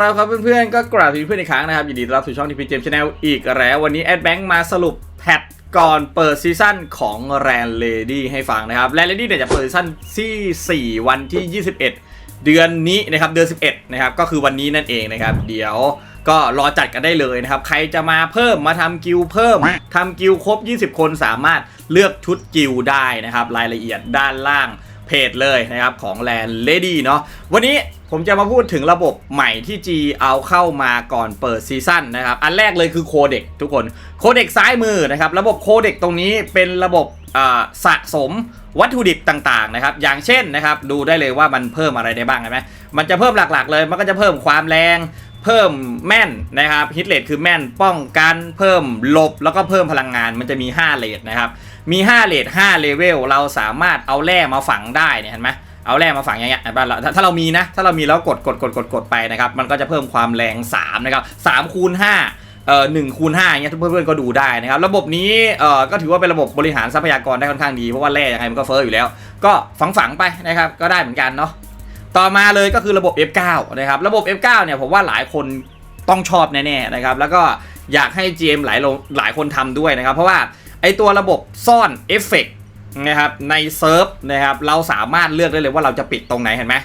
แล้วครับเพื่อนๆ ก็กราบสวัสดีเพื่อนอีกครั้งนะครับยินดีต้อนรับสู่ช่องทีพีเจมชาแนลอีกแล้ววันนี้แอดแบงค์มาสรุปแพทก่อนเปิดซีซั่นของแรนเลดี้ให้ฟังนะครับแรนเลดี้เนี่ยจะเปิดซีซั่นที่ 4 วันที่ 21 เดือนนี้นะครับเดือน 11 นะครับก็คือวันนี้นั่นเองนะครับ เดี๋ยวก็รอจัดกันได้เลยนะครับ ใครจะมาเพิ่มมาทำกิลเพิ่มทำกิลครบ 20 คนสามารถเลือกชุดกิลได้นะครับ รายละเอียดด้านล่างเพจเลยนะครับของแลนเลดี้เนาะวันนี้ ผมจะมาพูดถึงระบบใหม่ที่ G เอาเข้ามาก่อนเปิดซีซั่นนะครับ อันแรกเลยคือโคเด็กทุกคน โคเด็กซ้ายมือนะครับ ระบบโคเด็กตรงนี้เป็นระบบสะสมวัตถุดิบต่างๆนะครับ อย่างเช่นนะครับ ดูได้เลยว่ามันเพิ่มอะไรได้บ้างใช่ไหมมันจะเพิ่มหลักๆเลย มันก็จะเพิ่มความแรง เพิ่มแม่นนะครับฮิตเลทคือแม่นป้องกัน เพิ่มหลบแล้วก็เพิ่มพลังงาน มันจะมี 5เลทนะครับ มี 5เลท5เลเวล เราสามารถเอาแร่มาฝังได้เนี่ยเห็นไหม เอาแร่มาฝังอย่างเงี้ยบ้านเราถ้าเรามีนะ ถ้าเรามีแล้วกดกดกดกดกดไปนะครับ มันก็จะเพิ่มความแรง3นะครับ3คูณ5เอ่อหนึ่งคูณห้าอย่างเงี้ยเพื่อนๆก็ดูได้นะครับ ระบบนี้เอ่อก็ถือว่าเป็นระบบบริหารทรัพยากรได้ค่อนข้างดีเพราะว่าแร่ยังไงมันก็เฟ้ออยู่แล้ว ก็ฝังฝังๆไปนะครับก็ได้เหมือนกันเนาะต่อมาเลยก็คือระบบ F9 นะครับระบบ F9 เนี่ยผมว่าหลายคนต้องชอบแน่ๆนะครับแล้วก็อยากให้ GM หลายหลายคนทำด้วยนะครับ เพราะว่าไอตัวระบบซ่อนเอฟเฟกต์ นะครับในเซิร์ฟนะครับเราสามารถเลือกได้เลยว่าเราจะปิดตรงไหนเห็นไหม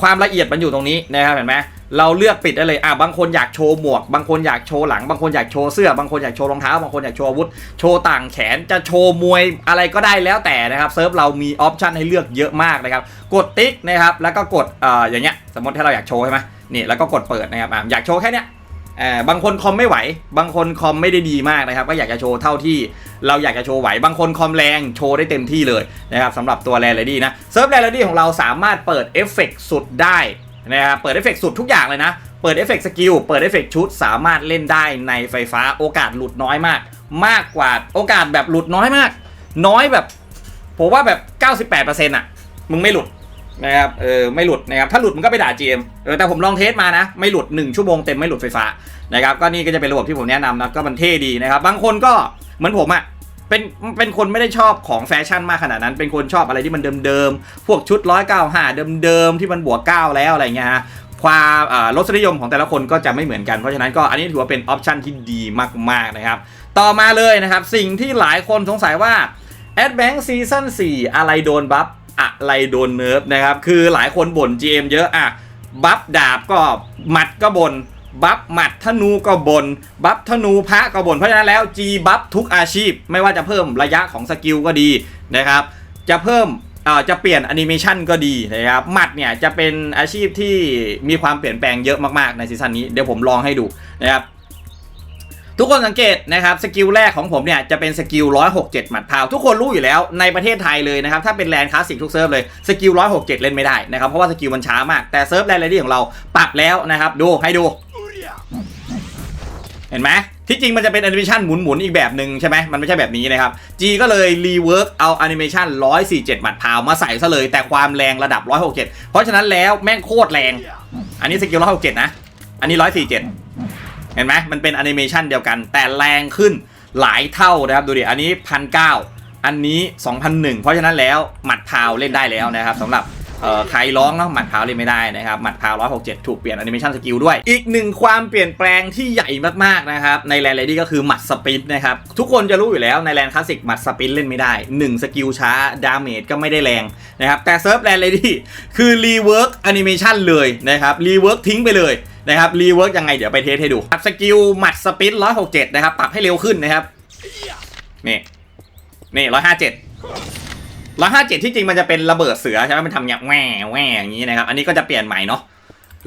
ความละเอียดมันอยู่ตรงนี้นะครับเห็นไหมเราเลือกปิดได้เลยอะบางคนอยากโชว์หมวก บางคนอยากโชว์หลัง บางคนอยากโชว์เสื้อ บางคนอยากโชว์รองเท้า บางคนอยากโชว์อาวุธ โชว์ต่างแขน จะโชว์มวยอะไรก็ได้แล้วแต่นะครับเซิร์ฟเรามีออปชันให้เลือกเยอะมากนะครับ กดติ๊กนะครับ แล้วก็กดอ่ออย่างเงี้ย สมมติถ้าเราอยากโชว์ใช่ไหมนี่ แล้วก็กดเปิดนะครับอะอยากโชว์แค่เนี้ย อ่อบางคนคอมไม่ไหว บางคนคอมไม่ได้ดีมากนะครับ ก็อยากจะโชว์เท่าที่เราอยากจะโชว์ไหว บางคนคอมแรงโชว์ได้เต็มที่เลยนะครับสำหรับตัวแรลดี้นะเซิร์ฟแรลดี้ของเราสามารถเปิดเอฟเฟกต์สุดได้นะครับเปิดเอฟเฟกต์สุดทุกอย่างเลยนะ เปิดเอฟเฟกต์สกิลเปิดเอฟเฟกต์ชุดสามารถเล่นได้ในไฟฟ้าโอกาสหลุดน้อยมาก มากกว่าโอกาสแบบหลุดน้อยมาก น้อยแบบผมว่าแบบ 98%อะมึงไม่หลุด นะครับเออไม่หลุดนะครับถ้าหลุดมันก็ไปด่า GM เออแต่ผมลองเทสมานะ ไม่หลุด 1 ชั่วโมงเต็มไม่หลุดไฟฟ้านะครับก็นี่ก็จะเป็นระบบที่ผมแนะนำนะก็มันเท่ดีนะครับ บางคนก็เหมือนผมอะเป็นเป็นคนไม่ได้ชอบของแฟชั่นมากขนาดนั้น เป็นคนชอบอะไรที่มันเดิมๆ พวกชุด195เก้าห้าเดิมๆ ที่มันบวก9แล้วอะไรเงี้ยฮะความอ่ารสนิยมของแต่ละคนก็จะไม่เหมือนกัน เพราะฉะนั้นก็อันนี้ถือว่าเป็นออปชันที่ดีมากๆนะครับ ต่อมาเลยนะครับ สิ่งที่หลายคนสงสัยว่า a d b a n k Season 4 อะไรโดนบัฟ อะไรโดนเนิร์ฟนะครับ คือหลายคนบ่น GM เยอะอะบัฟดาบก็หมัดก็บน่นบัฟหมัดธนูก็บน่นบัฟธนูพระก็บน่นเพราะฉะนั้นแล้ว G บัฟทุกอาชีพ ไม่ว่าจะเพิ่มระยะของสกิลก็ดีนะครับ จะเพิ่มจะเปลี่ยนแอนิเมชันก็ดีนะครับหมัดเนี่ยจะเป็นอาชีพที่มีความเปลี่ยนแปลงเยอะมากๆในซีซั่นนี้ เดี๋ยวผมลองให้ดูนะครับ ทุกคนสังเกตนะครับสกิลแรกของผมเนี่ยจะเป็นสกิล167 หมัดพาว ทุกคนรู้อยู่แล้วในประเทศไทยเลยนะครับถ้าเป็นแลนคลาสสิกทุกเซิร์ฟเลยสกิล167 เล่นไม่ได้นะครับเพราะว่าสกิลมันช้ามากแต่เซิร์ฟแลนด์เรดี้ของเราปรับแล้วนะครับดูให้ดู เห็นไหมที่จริงมันจะเป็นแอนิเมชันหมุนๆอีกแบบหนึ่งใช่ไหมมันไม่ใช่แบบนี้นะครับ G ก็เลยรีเวิร์กเอาแอนิเมชัน147 หมัดพาวมาใส่ซะเลย แต่ความแรงระดับ 167 เพราะฉะนั้นแล้วแม่งโคตรแรง อันนี้สกิล167นะอันนี้147 เห็นไหมมันเป็นแอนิเมชันเดียวกัน แต่แรงขึ้นหลายเท่านะครับดูดิอันนี้พันเอันนี้2001 เพราะฉะนั้นแล้วหมัดพาวเล่นได้แล้วนะครับสำหรับใครร้องเนาะหมัดพาวเล่นไม่ได้นะครับหมัดพาว167 ถูกเปลี่ยนแอนิเมชันสกิลด้วย อีกหนึ่งความเปลี่ยนแปลงที่ใหญ่มากๆนะครับในแลนด์เลดี้ก็คือหมัดสปินนะครับทุกคนจะรู้อยู่แล้วในแลนด์คลาสสิกหมัดสปินเล่นไม่ได้ 1 สกิลช้า ดาเมจก็ไม่ได้แรงนะครับแต่เซิร์ฟแลนด์เลดี้คือรีเวิร์กแอนิเมชันเลยนะครับรีเวิร์กทิ้งไปเลย นะครับรีเวิร์กยังไงเดี๋ยวไปเทสให้ดูปรับสกิลหมัดสปิน167นะครับปรับให้เร็วขึ้นนะครับนี่นี่157 157ที่จริงมันจะเป็นระเบิดเสือใช่ไหมมันทำอย่างแหว่แหว่อย่างนี้นะครับอันนี้ก็จะเปลี่ยนใหม่เนาะ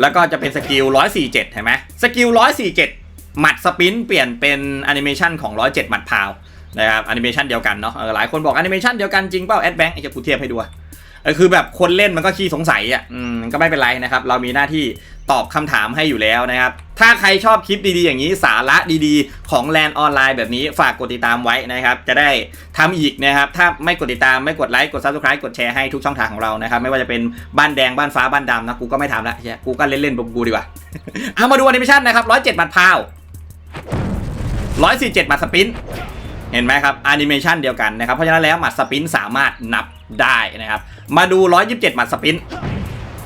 แล้วก็จะเป็นสกิล147เห็นไหมสกิล147หมัดสปินเปลี่ยนเป็นแอนิเมชันของ107หมัดพาวนะครับแอนิเมชันเดียวกันเนาะหลายคนบอกแอนิเมชันเดียวกันจริงเปล่าแอดแบงค์ไอ้จะกูเทียบให้ดู คือแบบคนเล่นมันก็ขี้สงสัยอะอืมก็ไม่เป็นไรนะครับ เรามีหน้าที่ตอบคำถามให้อยู่แล้วนะครับ ถ้าใครชอบคลิปดีๆ อย่างนี้สาระดีๆ ของแลนออนไลน์แบบนี้ฝากกดติดตามไว้นะครับ จะได้ทำอีกนะครับ ถ้าไม่กดติดตามไม่กดไลค์กด subscribe กดแชร์ให้ทุกช่องทางของเรานะครับ ไม่ว่าจะเป็นบ้านแดงบ้านฟ้าบ้านดำนะ กูก็ไม่ทำละเหี้ยกูก็เล่นๆบกูดีกว่าเอามาดูอนิเมชันนะครับ107บัตรพาว147บัตรสปิน เห็นไหมครับแอนิเมชันเดียวกันนะครับ เพราะฉะนั้นแล้วหมัดสปินสามารถนับได้นะครับ มาดู 127 หมัดสปิน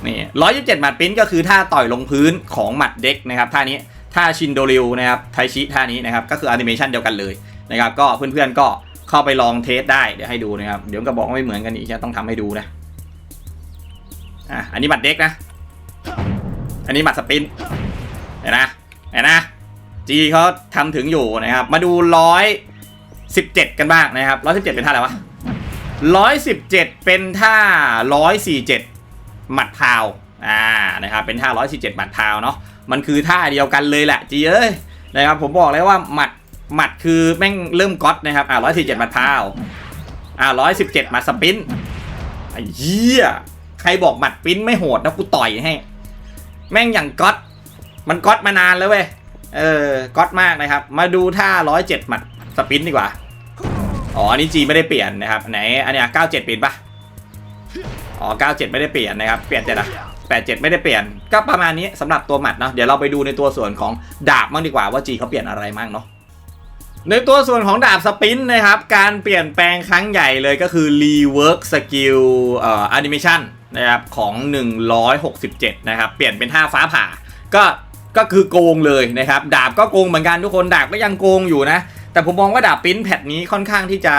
นี่ร้อยยี่สิบเจ็ดหมัดปิ้นก็คือท่าต่อยลงพื้นของหมัดเด็กนะครับท่านี้ท่าชินโดริวนะครับไทชิท่านี้นะครับก็คือแอนิเมชันเดียวกันเลยนะครับก็เพื่อนๆก็เข้าไปลองเทสได้เดี๋ยวให้ดูนะครับเดี๋ยวก็บอกว่าไม่เหมือนกันอีกจะต้องทำให้ดูนะอะอันนี้หมัดเด็กนะ อันนี้หมัดสปินเห็นนะเห็นนะจีเขาทำถึงอยู่นะครับมาดูร้อย สิบเจ็ดกันบ้างนะครับร้อยสิบเจ็ดเป็นท่าอะไรวะร้อยสิบเจ็ดเป็นท่าร้อยสี่เจ็ดหมัดพาวอ่านะครับเป็นท่าร้อยสี่เจ็ดหมัดพาวเนาะมันคือท่าเดียวกันเลยแหละจีเอ้ยนะครับผมบอกเลยว่าหมัดหมัดคือแม่งเริ่มก๊อตนะครับอ่าร้อยสี่เจ็ดหมัดพาวอ่าร้อยสิบเจ็ดหมัดสปินไอ้เหี้ยใครบอกหมัดปิ้นไม่โหดนะกูต่อยให้ แม่งอย่างก๊อตมันก๊อตมานานแล้วเว้ยเออก๊อตมากนะครับ มาดูท่าร้อยเจ็ดหมัดสปินดีกว่า อ๋อ อันนี้จีไม่ได้เปลี่ยนนะครับ ไหน อันเนี้ยเก้าเจ็ดเปลี่ยนปะอ๋อเก้าเจ็ดไม่ได้เปลี่ยนนะครับ เปลี่ยนเจ็ดอะแปดเจ็ดไม่ได้เปลี่ยน ก็ประมาณนี้สำหรับตัวหมัดเนาะ เดี๋ยวเราไปดูในตัวส่วนของดาบมั่งดีกว่าว่าจีเขาเปลี่ยนอะไรมั่งเนาะในตัวส่วนของดาบสปินนะครับ การเปลี่ยนแปลงครั้งใหญ่เลยก็คือ rework skill เอ่อ animation นะครับของ 167 นะครับ เปลี่ยนเป็นท่าฟ้าผ่า ก็ก็คือโกงเลยนะครับ ดาบก็โกงเหมือนกันทุกคนดาบก็ยังโกงอยู่นะ แต่ผมมองว่าดาบปิ้นแพทนี้ค่อนข้างที่จะ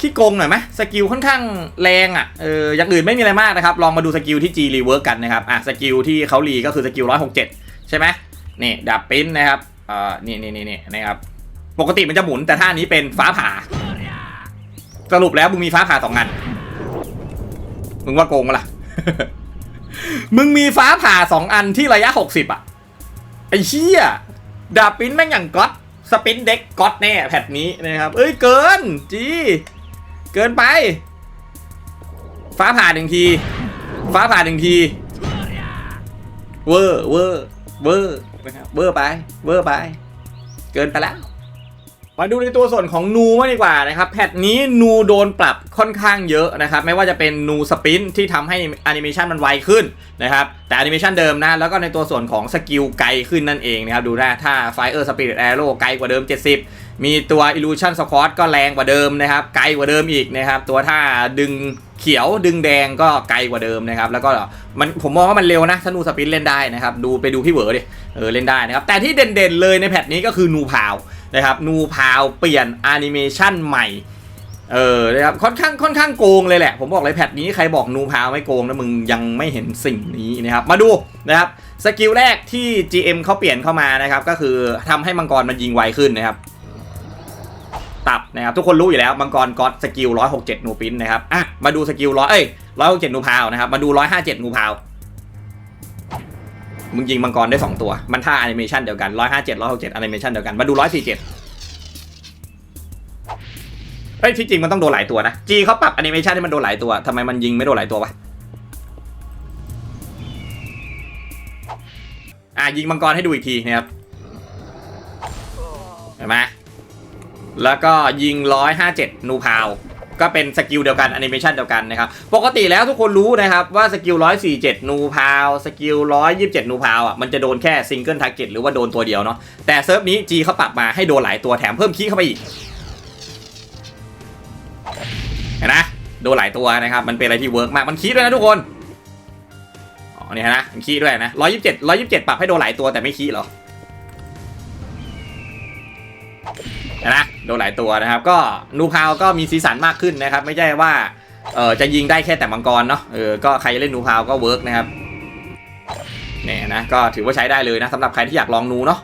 ขี้โกงหน่อยไหมสกิลค่อนข้างแรงอะเอออย่างอื่นไม่มีอะไรมากนะครับ ลองมาดูสกิลที่ G rework กันนะครับอะสกิลที่เขารีก็คือสกิล167ใช่ไหมนี่ดาบปิ้นนะครับเอ่อนี่นี่นี่นี่นะครับปกติมันจะหมุนแต่ท่านี้เป็นฟ้าผ่า สรุปแล้วมึงมีฟ้าผ่าสองอันมึงว่าโกงปะล่ะมึงมีฟ้าผ่าสองอันที่ระยะหกสิบอะไอ้เชี่ยดาบปิ้นแม่งอย่างก๊อต สปินเด็กก๊อตแน่แพทนี้นะครับ เอ้ยเกินจีเกินไป ฟ้าผ่าหนึ่งที ฟ้าผ่าหนึ่งที เวอร์เวอร์เวอร์นะครับเวอร์ไป เวอร์ไป เกินไปแล้ว มาดูในตัวส่วนของนูมางดีกว่านะครับแพทนี้นูโดนปรับค่อนข้างเยอะนะครับไม่ว่าจะเป็นนูสปินที่ทำให้แอนิเมชันมันไวขึ้นนะครับแต่แอนิเมชันเดิมนะแล้วก็ในตัวส่วนของสกิลไกลขึ้นนั่นเองนะครับดูได้ถ้า Fire Spirit Arrow ไกลกว่าเดิม 70 มีตัว Illusion Squad ก็แรงกว่าเดิมนะครับไกลกว่าเดิมอีกนะครับตัวท่าดึงเขียวดึงแดงก็ไกลกว่าเดิมนะครับแล้วก็มันผมมองว่ามันเร็วนะถ้านูสปินเล่นได้นะครับดูไปดูพี่เหวอดิเออเล่นได้นะครับแต่ที่เด่นๆเลยในแพทนี้ก็คือนูพาว นะครับนูพาวเปลี่ยนแอนิเมชันใหม่เออนะครับค่อนข้างค่อนข้างโกงเลยแหละ ผมบอกเลยแพทนี้ใครบอกนูพาวไม่โกงนะมึงยังไม่เห็นสิ่งนี้นะครับ มาดูนะครับสกิลแรกที่ GM เขาเปลี่ยนเข้ามานะครับ ก็คือทำให้มังกรมันยิงไวขึ้นนะครับ ตับนะครับ ทุกคนรู้อยู่แล้วมังกรก็อดสกิล167นูปินนะครับอะมาดูสกิลร้อยเอ้ย167นูพาวนะครับ มาดู157นูพาว มึงยิงมังกรได้ 2 ตัว มันท่าแอนิเมชันเดียวกัน 157 167แอนิเมชันเดียวกัน มาดู 147เฮ้ยที่จริงมันต้องโดนหลายตัวนะ G เขาปรับแอนิเมชันให้มันโดนหลายตัวทำไมมันยิงไม่โดนหลายตัววะ อะยิงมังกรให้ดูอีกทีนะครับเห็นไหมแล้วก็ยิง 157 นูพาว ก็เป็นสกิลเดียวกันแอนิเมชันเดียวกันนะครับ ปกติแล้วทุกคนรู้นะครับว่าสกิล 147 นูพาว สกิล 127 นูพาวอะมันจะโดนแค่ซิงเกิลทาร์เก็ตหรือว่าโดนตัวเดียวเนาะแต่เซิร์ฟนี้ G เขาปรับมาให้โดนหลายตัวแถมเพิ่มคีเข้าไปอีกเห็นนะโดนหลายตัวนะครับ มันเป็นอะไรที่เวิร์กมากมันคีด้วยนะทุกคนอ๋อนี่นะมันคีด้วยนะ127 127 ปรับให้โดนหลายตัวแต่ไม่คีเหรอ โดนหลายตัวนะครับ ก็นูพาวก็มีสีสันมากขึ้นนะครับ ไม่ใช่ว่าเออจะยิงได้แค่แต่มังกรเนาะเออก็ใครจะเล่นนูพาวก็เวิร์กนะครับเนี่ยนะก็ถือว่าใช้ได้เลยนะสำหรับใครที่อยากลองนูเนาะ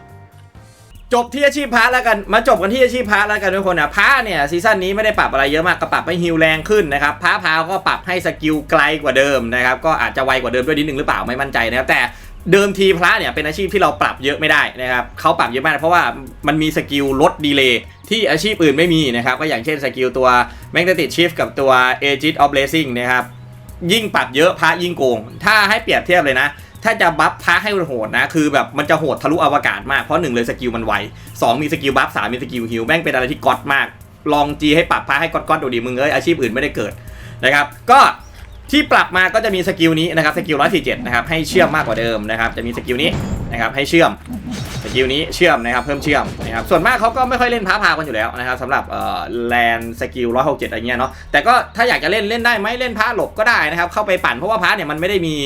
จบที่อาชีพพระแล้วกันมาจบกันที่อาชีพพระแล้วกันทุกคนนะพระเนี่ยซีซั่นนี้ไม่ได้ปรับอะไรเยอะมากก็ปรับให้ฮิวแรงขึ้นนะครับพระพาวก็ปรับให้สกิลไกลกว่าเดิมนะครับก็อาจจะไวกว่าเดิมด้วยนิดนึงหรือเปล่าไม่มั่นใจนะครับแต่ เดิมทีพระเนี่ยเป็นอาชีพที่เราปรับเยอะไม่ได้นะครับเขาปรับเยอะมากเพราะว่ามันมีสกิลลดดีเลย์ที่อาชีพอื่นไม่มีนะครับก็อย่างเช่นสกิลตัว Magnetic Shift กับตัว Aegis of Blessing นะครับยิ่งปรับเยอะพระยิ่งโกง ถ้าให้เปรียบเทียบเลยนะ ถ้าจะบัฟพระให้โหดนะคือแบบมันจะโหดทะลุอวกาศมากเพราะหนึ่งเลยสกิลมันไวสองมีสกิลบัฟสามมีสกิลฮิลแม่งเป็นอะไรที่ก๊อตมาก ลองจีให้ปรับพระให้ก๊อตๆดูดิมึงเอ้ยอาชีพอื่นไม่ได้เกิดนะครับก็ ที่ปรับมาก็จะมีสกิลนี้นะครับสกิล147นะครับให้เชื่อมมากกว่าเดิมนะครับจะมีสกิลนี้นะครับให้เชื่อม สกิลนี้เชื่อมนะครับเพิ่มเชื่อมนะครับส่วนมากเขาก็ไม่ค่อยเล่นพาพากันอยู่แล้วนะครับสำหรับเอ่อแลนสกิล167อะไรเงี้ยเนาะแต่ก็ถ้าอยากจะเล่นเล่นได้ไหมเล่นพาหลบก็ได้นะครับเข้าไปปั่นเพราะว่าพาเนี่ยมันไม่ได้มี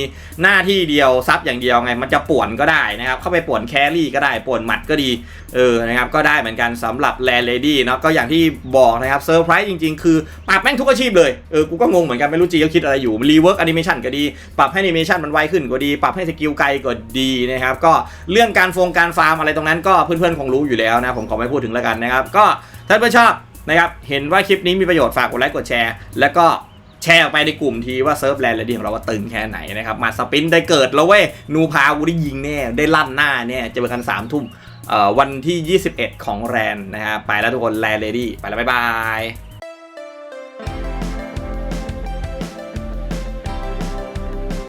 หน้าที่เดียวซับอย่างเดียวไงมันจะป่วนก็ได้นะครับเข้าไปป่วนแครี่ก็ได้ป่วนหมัดก็ดีเออนะครับก็ได้เหมือนกันสำหรับแลนเลดี้เนาะก็อย่างที่บอกนะครับเซอร์ไพรส์จริง ๆ คือปรับแม่งทุกอาชีพเลยเออกูก็งงเหมือนกันไม่รู้จีเขาคิดอะไรอยู่รีเวิร์กแอนิเมชันก็ดี ปรับให้แอนิเมชันมันไวขึ้นก็ดี ปรับให้สกิลไกลก็ดีนะครับก็เรื่องการฟงการฟาร์มอะไรตรงนั้นก็เพื่อนๆคงรู้อยู่แล้วนะผมขอไม่พูดถึงแล้วกันนะครับ ก็ถ้าเพื่อนชอบนะครับเห็นว่าคลิปนี้มีประโยชน์ฝากกดไลค์กดแชร์ แล้วก็แชร์ออกไปในกลุ่มทีว่าเซิร์ฟแลนด์เลดี้ของเราว่าตึงแค่ไหนนะครับมาสปินได้เกิดแล้วเว้ยนูพาวูได้ยิงแน่ได้ลั่นหน้าเนี่ยเจอกันสามทุ่มเอ่อวันที่ 21 ของแรนนะครับไปแล้วทุกคนแลนด์เลดี้ไปแล้วบ๊ายบาย